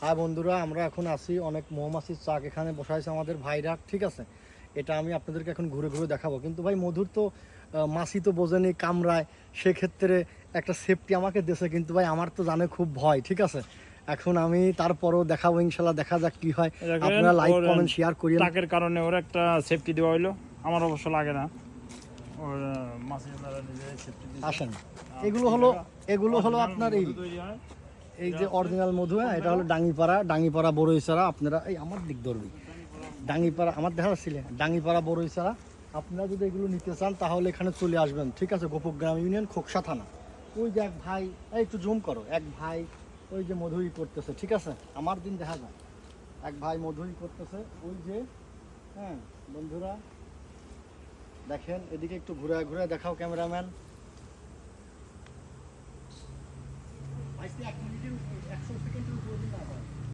হ্যাঁ বন্ধুরা আমরা এখন আসি অনেক মৌমাছির চাক এখানে বসাইছে আমাদের ভাইরা ঠিক আছে? এটা আমি আপনাদেরকে এখন ঘুরে ঘুরে দেখাবো। কিন্তু ভাই মধুর তো মাছি তো বোঝেনি কামড়ায় সেক্ষেত্রে একটা সেফটি আমাকে দেশে কিন্তু ভাই আমার তো জানে খুব ভয় ঠিক আছে? এখন আমি তারপরও দেখাবো ইনশাল্লাহ দেখা যাক কি হয়। আপনারা লাইক কমেন্ট শেয়ার করি টাকের কারণে ওর একটা সেফটি দেওয়া হইল। আমার অবশ্য লাগে না। ওর মাছের সেফটি আসেন। এগুলো হলো এগুলো হলো আপনার এই এই যে অরিজিনাল মধু হ্যাঁ এটা হলো ডাঙ্গিপাড়া ডাঙ্গিপাড়া বড়ইছাড়া, আপনারা, এই আমার দিক ধরবি। ডাঙ্গিপাড়া আমার দেখা যাচ্ছিলে ডাঙ্গিপাড়া বড়ইছাড়া, আপনারা যদি এগুলো নিতে চান, তাহলে এখানে চলে আসবেন। ঠিক আছে গোপগ্রাম ইউনিয়ন, খোকসা থানা। ওই যে এক ভাই, এই একটু জুম করো, এক ভাই ওই যে মধুই করতেছে, ঠিক আছে? আমার দিন দেখা যায়। এক ভাই মধুই করতেছে, ওই যে হ্যাঁ বন্ধুরা, দেখেন, এদিকে একটু ঘুরে ঘুরে দেখাও ক্যামেরাম্যান। আসছে এক মিনিটের একশো সেকেন্ডের